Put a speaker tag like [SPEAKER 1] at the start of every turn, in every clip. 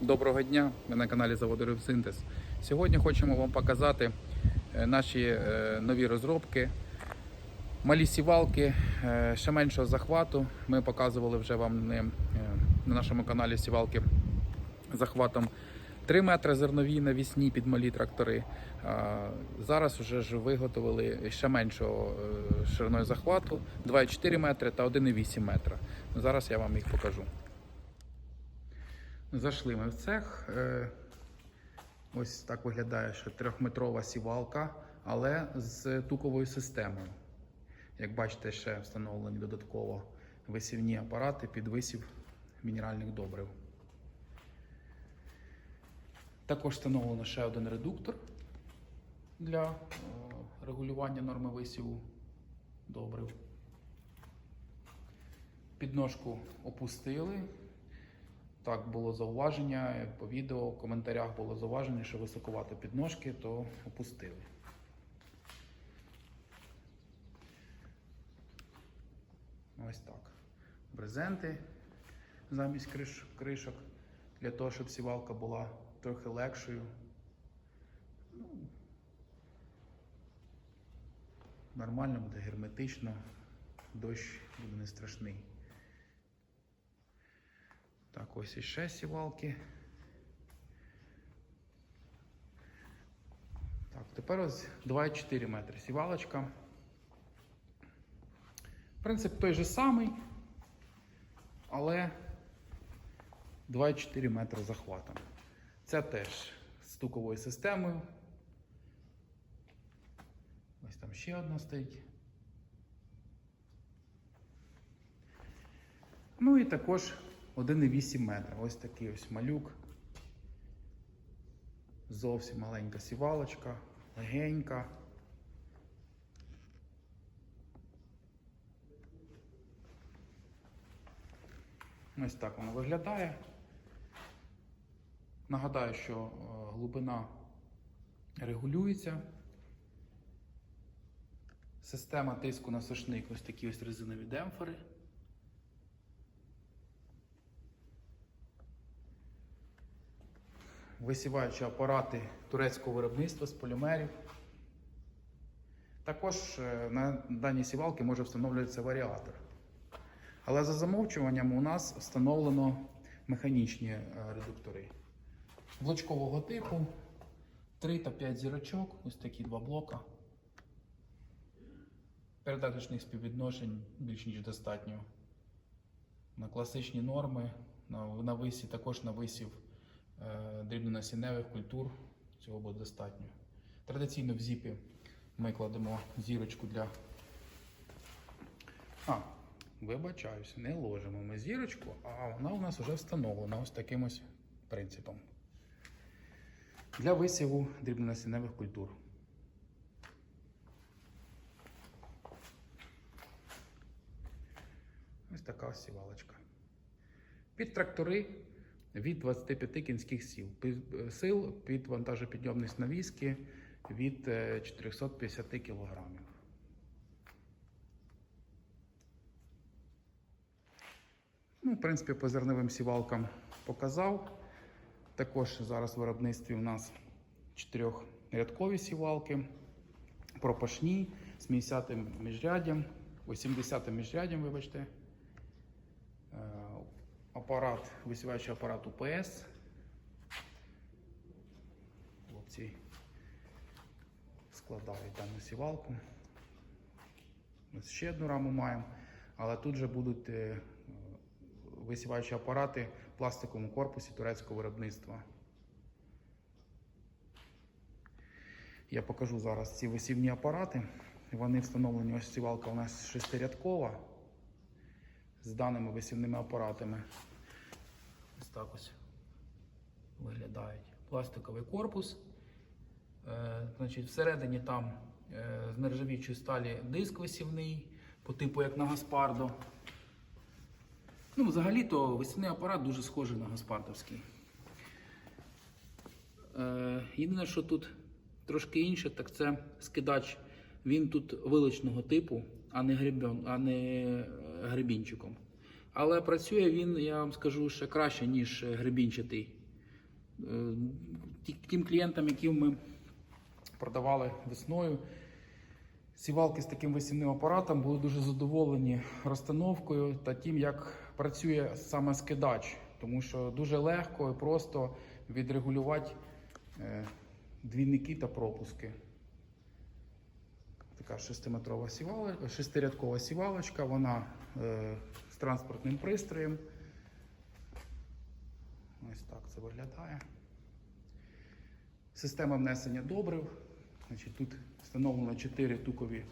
[SPEAKER 1] Доброго дня! Ви на каналі Заводу Рибсинтез. Сьогодні хочемо вам показати е, наші е, нові розробки. Малі сівалки е, ще меншого захвату. Ми показували вже вам на нашому каналі сівалки захватом 3 метри зернові навісні під малі трактори. Зараз вже ж виготовили ще меншого шириною захвату 2,4 метри та 1,8 метра. Зараз я вам їх покажу. Зайшли ми в цех. Е, Ось так виглядає ще трьохметрова сівалка, але з туковою системою. Як бачите, ще встановлені додатково висівні апарати під висів мінеральних добрив. Також встановлено ще один редуктор для е, регулювання норми висіву добрив. Підножку опустили. Так, було зауваження по відео, в коментарях було зауваження, що високувати підножки, то опустили. Ось так. Брезенти замість криш, кришок, для того, щоб сівалка була трохи легшою. Ну, нормально буде герметично, дощ буде не страшний. Ось іще сівалки. Так, тепер ось 2,4 метри сівалочка. Принцип той же самий, але 2,4 метри захватом. Це теж стуковою системою. Ось там ще одна стоїть. Ну і також 1,8 метра. Ось такий ось малюк. Зовсім маленька сівалочка, легенька. Ось так воно виглядає. Нагадаю, що е, глибина регулюється. Система тиску на сошник ось такі ось резинові демпфери. Висіваючі апарати турецького виробництва з полімерів. Також е, на даній сівалці може встановлюватися варіатор. Але за замовчуванням у нас встановлено механічні е, редуктори. Блочкового типу 3 та 5 зірочок, ось такі два блока. Передаточних співвідношень більш ніж достатньо. На класичні норми, на, висі, також на висів дрібнонасінневих культур. Цього буде достатньо. Традиційно в зіпі ми кладемо зірочку для. А, вибачаюся, не ложимо ми зірочку, а вона у нас вже встановлена ось таким ось принципом. Для висіву дрібнонасінневих культур. Ось така сівалочка. Під трактори від 25 кінських сил. Пі- Сил під вантажопідйомність навіски від е, 450 кг. Ну, в принципі, по зерновим сівалкам показав. Також зараз в виробництві у нас чотирьохрядкові сівалки, пропашні з 50 міжряддям, 80 міжряддям, вибачте. Апарат, висіваючий апарат УПС. Хлопці складають дану сівалку. Ось ще одну раму маємо, але тут же будуть е, висіваючі апарати в пластиковому корпусі турецького виробництва. Я покажу зараз ці висівні апарати. Вони встановлені, ось сівалка у нас шестирядкова з даними висівними апаратами. Ось так ось виглядають. Пластиковий корпус. Е, значить, всередині там е, з нержавіючої сталі диск висівний, по типу як на Гаспардо. Ну, взагалі-то висівний апарат дуже схожий на Гаспардовський. Е, єдине, що тут трошки інше, так це скидач. Він тут вилочного типу, а не, гребінчиком. Але працює він, я вам скажу, ще краще, ніж гребінчатий. Е, Тим клієнтам, яким ми продавали весною, сівалки з таким висівним апаратом були дуже задоволені розстановкою та тим, як працює саме скидач, тому що дуже легко і просто відрегулювати е, двійники та пропуски. Така шестиметрова сівала, шестирядкова сівалочка, вона е, транспортним пристроєм. Ось так це виглядає. Система внесення добрив. Значить, тут встановлено 4 тукові,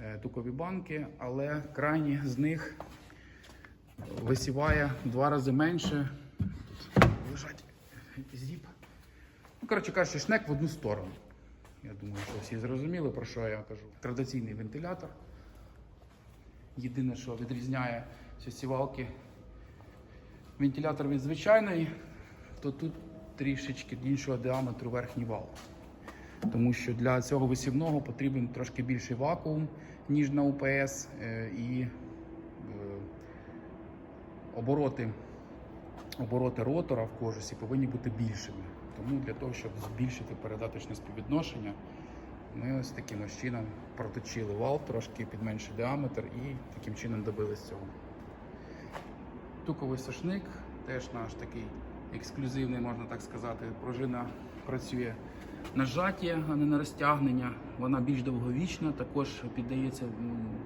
[SPEAKER 1] е, тукові банки, але крайні з них висіває в два рази менше. Тут лежать зіп. Ну, коротше кажучи, шнек в одну сторону. Я думаю, що всі зрозуміли, про що я кажу. Традиційний вентилятор. Єдине, що відрізняє ці сівалки вентилятор від звичайної, то тут трішечки іншого діаметру верхній вал. Тому що для цього висівного потрібен трошки більший вакуум, ніж на УПС, е, і е, обороти, обороти ротора в кожусі повинні бути більшими. Тому для того, щоб збільшити передаточне співвідношення, ми ось таким чином проточили вал, трошки під менший діаметр і таким чином добились цього. Туковий сошник, теж наш такий ексклюзивний, можна так сказати. Пружина працює на жаття, а не на розтягнення. Вона більш довговічна, також піддається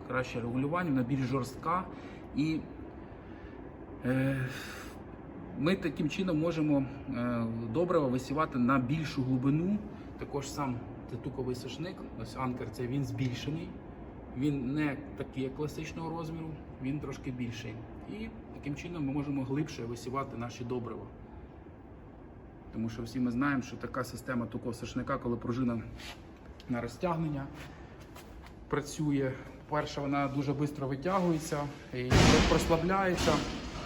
[SPEAKER 1] краще регулюванню, вона більш жорстка. І е, ми таким чином можемо е, добриво висівати на більшу глибину. Також сам туковий сошник, ось анкер, це він збільшений. Він не такий як класичного розміру, він трошки більший. І таким чином ми можемо глибше висівати наші добрива. Тому що всі ми знаємо, що така система тукового сошника, коли пружина на розтягнення працює. Перше, вона дуже швидко витягується і прослабляється.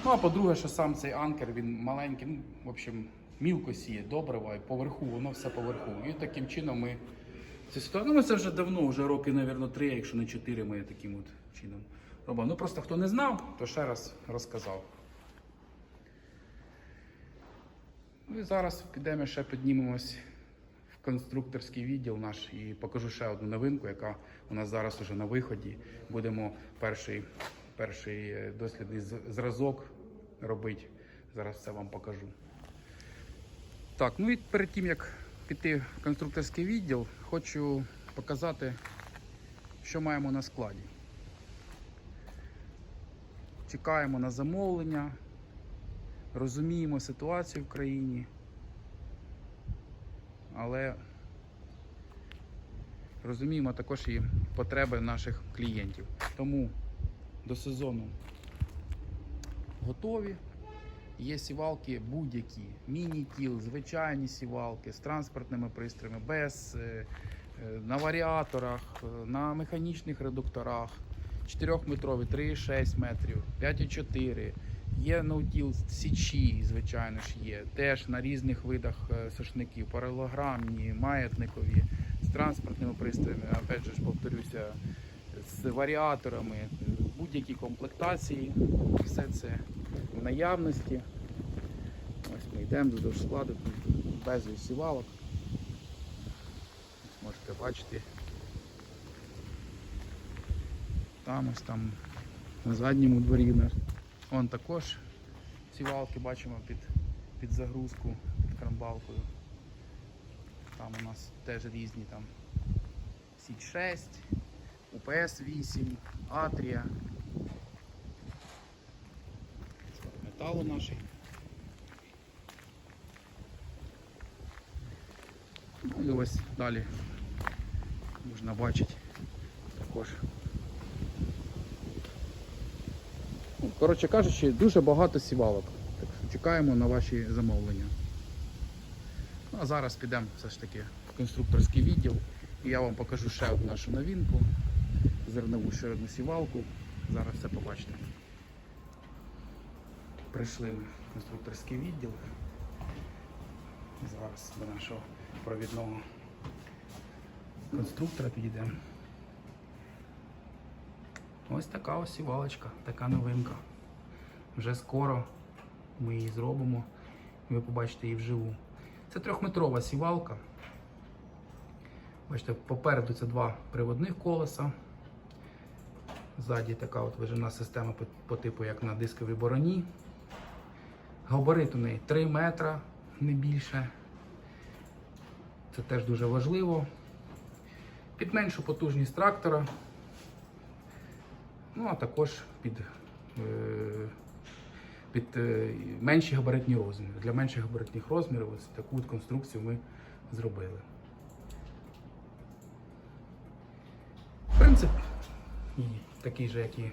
[SPEAKER 1] Ну а по-друге, що сам цей анкер він маленький, ну, в общем, мілко сіє добрива, і поверху, воно все поверху. І таким чином ми цю ситуацію. Ну, це вже давно, вже роки, мабуть, три, якщо не чотири, ми таким от чином робимо. Ну просто хто не знав, то ще раз розказав. Ну і зараз підемо ще піднімемось в конструкторський відділ наш і покажу ще одну новинку, яка у нас зараз уже на виході. Будемо перший, перший е, дослідний зразок робити. Зараз все вам покажу. Так, ну і перед тим як піти в конструкторський відділ, хочу показати, що маємо на складі. Чекаємо на замовлення, розуміємо ситуацію в країні, але розуміємо також і потреби наших клієнтів. Тому до сезону готові. Є сівалки будь-які, міні-кіл, звичайні сівалки з транспортними пристроями, без е, е, на варіаторах, е, на механічних редукторах, 4-метрові, 3,6 метрів, 5,4. Є ноутіл січі, звичайно ж є. Теж на різних видах е, сошників, паралограмні, маятникові, з транспортними пристроями, опять же ж повторюся, з варіаторами, будь-які комплектації, все це в наявності. Ось ми йдемо до складу, тут безліч сівалок. Ось Можете бачити. Там ось там на задньому дворі. Вон також сівалки бачимо під, під загрузку, під крамбалкою. Там у нас теж різні там Січ 6, УПС 8, Атрія. Металу нашій. Ну і ось далі можна бачити також. Ну, Коротше кажучи, дуже багато сівалок. Так що чекаємо на ваші замовлення. Ну, а зараз підемо все ж таки в конструкторський відділ і я вам покажу ще одну нашу новинку. Зернову ще одну сівалку. Зараз все побачите. Прийшли ми в конструкторський відділ. Зараз до нашого провідного конструктора підійдемо. Ось така ось сівалочка, така новинка. Вже скоро ми її зробимо. і Ви побачите її вживу. Це трьохметрова сівалка. Бачите, попереду це два приводних колеса. Ззаді така от вижимна система по, по типу, як на дисковій бороні. Габарит у неї 3 метра, не більше. Це теж дуже важливо. Під меншу потужність трактора. Ну, а також під, е, під е, менші габаритні розміри. Для менших габаритних розмірів ось таку от конструкцію ми зробили. Принцип такий же, як і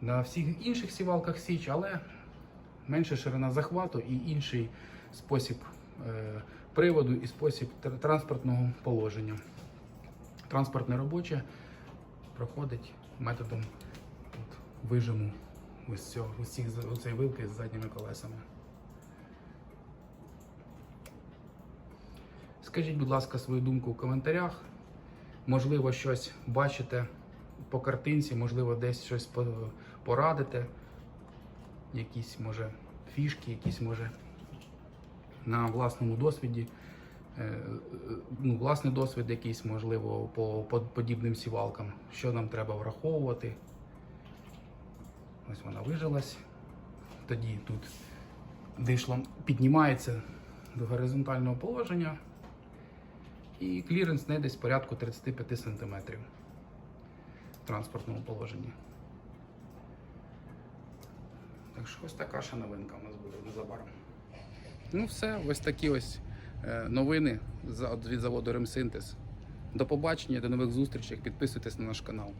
[SPEAKER 1] на всіх інших сівалках Січ, але менша ширина захвату і інший спосіб е, приводу і спосіб транспортного положення. Транспортне робоче проходить методом вижиму ось цього, ось цих, оцеї вилки з задніми колесами. Скажіть, будь ласка, свою думку в коментарях. Можливо, щось бачите по картинці, можливо, десь щось порадите. Якісь, може, фішки, якісь, може, на власному досвіді. Е, Ну, власний досвід якийсь, можливо, по подібним сівалкам. Що нам треба враховувати. Ось вона вижилась. Тоді тут дишло піднімається до горизонтального положення. І кліренс не десь порядку 35 см в транспортному положенні. Так що ось така ще новинка у нас буде незабаром. Ну все, ось такі ось е, новини від заводу Ремсинтез. До побачення, до нових зустрічей. Підписуйтесь на наш канал.